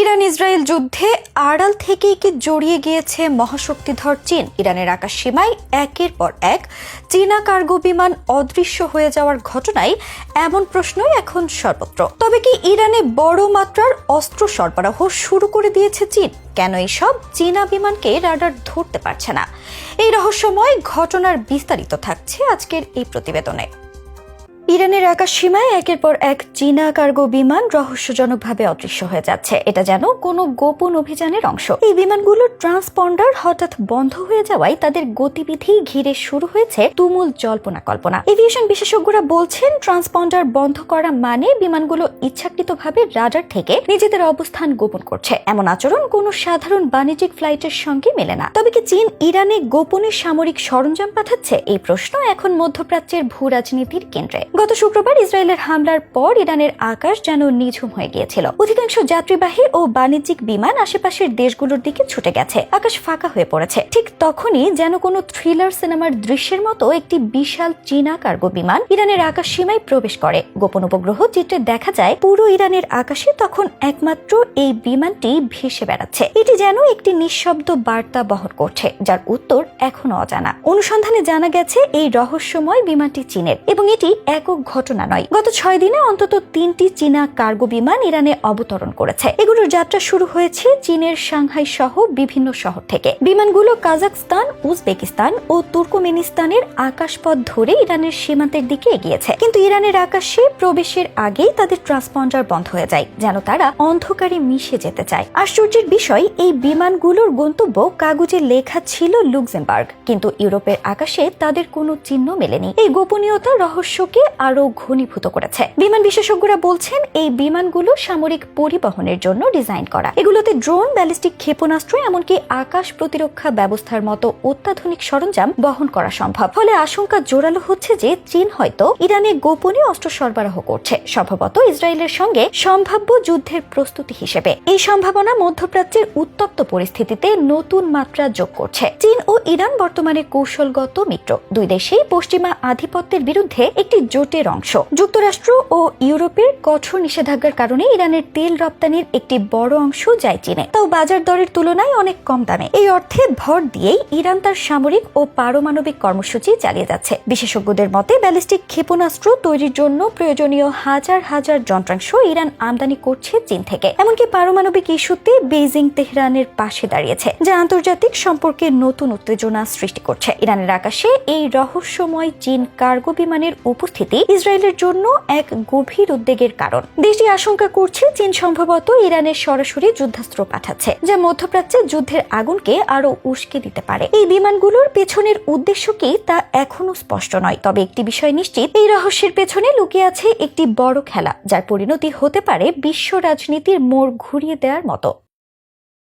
Iran Israel যুদ্ধে আড়াল থেকেই কি জড়িয়ে গিয়েছে মহাশক্তিধর চীন। ইরানের আকাশ সীমায় একের পর এক চীনা কার্গো বিমান অদৃশ্য হয়ে যাওয়ার ঘটনায় এমন প্রশ্নই এখন সর্বত্র। তবে কি ইরানে বড় মাত্রার অস্ত্র সরবরাহ শুরু করে দিয়েছে চীন? কেন এইসব চীনা বিমানকে রাডার ধরতে পারছে না? এই রহস্যময় ঘটনার বিস্তারিত থাকছে আজকের এই প্রতিবেদনে। ইরানের আকাশ সীমায় একের পর এক চীনা কার্গো বিমান রহস্যজনকভাবে অদৃশ্য হয়ে যাচ্ছে। এটা যেন কোনো গোপন অভিযানের অংশ। এই বিমানগুলোর ট্রান্সপন্ডার হঠাৎ বন্ধ হয়ে যাওয়ায় তাদের গতিবিধি ঘিরে শুরু হয়েছে তুমুল জল্পনা কল্পনা এভিয়েশন বিশেষজ্ঞরা বলছেন, ট্রান্সপন্ডার বন্ধ করা মানে বিমানগুলো ইচ্ছাকৃতভাবে রাডার থেকে নিজেদের অবস্থান গোপন করছে। এমন আচরণ কোনো সাধারণ বাণিজ্যিক ফ্লাইটের সঙ্গে মেলে না। তবে কি চীন ইরানে গোপনে সামরিক সরঞ্জাম পাঠাচ্ছে? এই প্রশ্ন এখন মধ্যপ্রাচ্যের ভূ রাজনীতির কেন্দ্রে। গত শুক্রবার ইসরায়েলের হামলার পর ইরানের আকাশ যেন নিঝুম হয়ে গিয়েছিল। অধিকাংশ যাত্রীবাহী ও বাণিজ্যিক বিমান আশেপাশের দেশগুলোর দিকে ছুটে গেছে। আকাশ ফাঁকা হয়ে পড়েছে। ঠিক তখনই যেন কোনো থ্রিলার সিনেমার দৃশ্যের মতো একটি বিশাল চীনা কার্গো বিমান ইরানের আকাশ সীমায় প্রবেশ করে। গোপন উপগ্রহ চিত্রে দেখা যায়, পুরো ইরানের আকাশে তখন একমাত্র এই বিমানটি ভেসে বেড়াচ্ছে। এটি যেন একটি নিঃশব্দ বার্তা বহন করছে, যার উত্তর এখনও অজানা। অনুসন্ধানে জানা গেছে, এই রহস্যময় বিমানটি চীনের এবং এটি একক ঘটনা নয়। গত ছয় দিনে অন্তত তিনটি চীনা কার্গো বিমান ইরানে অবতরণ করেছে। এগুলোর যাত্রা শুরু হয়েছে চীনের সাংহাই সহ বিভিন্ন শহর থেকে। বিমানগুলো কাজাকস্তান উজবেকিস্তান ও তুর্কমেনিস্তানের আকাশপথ ধরে ইরানের সীমান্তের দিকে এগিয়েছে। কিন্তু ইরানের আকাশে প্রবেশের আগেই তাদের ট্রান্সপন্ডার বন্ধ হয়ে যায়, যেন তারা অন্ধকারে মিশে যেতে চায়। আশ্চর্যের বিষয়, এই বিমানগুলোর গন্তব্য কাগজে লেখা ছিল লুক্সেমবার্গ। কিন্তু ইউরোপের আকাশে তাদের কোনো চিহ্ন মেলেনি। এই গোপনীয়তা রহস্যকে আরও ঘনীভূত করেছে। বিমান বিশেষজ্ঞরা বলছেন, এই বিমানগুলো সামরিক পরিবহনের জন্য ডিজাইন করা। এগুলোতে ড্রোন, ব্যালিস্টিক ক্ষেপণাস্ত্র, এমনকি আকাশ প্রতিরক্ষা ব্যবস্থার মতো অত্যাধুনিক সরঞ্জাম বহন করা সম্ভব। ফলে আশঙ্কা জোরালো হচ্ছে যে চীন হয়তো ইরানে গোপনে অস্ত্র সরবরাহ করছে। সম্ভবত ইসরায়েলের সঙ্গে সম্ভাব্য যুদ্ধের প্রস্তুতি হিসেবে। এই সম্ভাবনা মধ্যপ্রাচ্যের উত্তপ্ত পরিস্থিতিতে নতুন মাত্রা যোগ করছে। চীন ও ইরান বর্তমানে কৌশলগত মিত্র। দুই দেশেই পশ্চিমা আধিপত্যের বিরুদ্ধে একটি জোটের অংশ। যুক্তরাষ্ট্র ও ইউরোপের কঠোর নিষেধাজ্ঞার কারণে ইরানের তেল রপ্তানির একটি বড় অংশ যায় চীনে। তাও বাজার দরের তুলনায় অনেক কম দামে। এই অর্থে ভর দিয়েই ইরান তার সামরিক ও পারমাণবিক কর্মসূচি চালিয়ে যাচ্ছে। বিশেষজ্ঞদের মতে, ব্যালিস্টিক ক্ষেপণাস্ত্র তৈরির জন্য প্রয়োজনীয় হাজার হাজার যন্ত্রাংশ ইরান আমদানি করছে চীন থেকে। এমনকি পারমাণবিক ইস্যুতে বেইজিং তেহরানের পাশে দাঁড়িয়েছে, যা আন্তর্জাতিক সম্পর্কে নতুন উত্তেজনা সৃষ্টি করছে। ইরানের আকাশে এই রহস্যময় চীন কার্গো বিমানের উপস্থিতি ইসরায়েলের জন্য এক গভীর উদ্বেগের কারণ। দেশটি আশঙ্কা করছে চীন সম্ভবত ইরানের সরাসরি যুদ্ধাস্ত্র পাঠাচ্ছে, যা মধ্যপ্রাচ্যে যুদ্ধের আগুনকে আরও উস্কে দিতে পারে। এই বিমানগুলোর পেছনের উদ্দেশ্য কি তা এখনও স্পষ্ট নয়, তবে একটি বিষয় নিশ্চিত, এই রহস্যের পেছনে লুকিয়ে আছে একটি বড় খেলা, যার পরিণতি হতে পারে বিশ্ব রাজনীতির মোড় ঘুরিয়ে দেওয়ার মতো।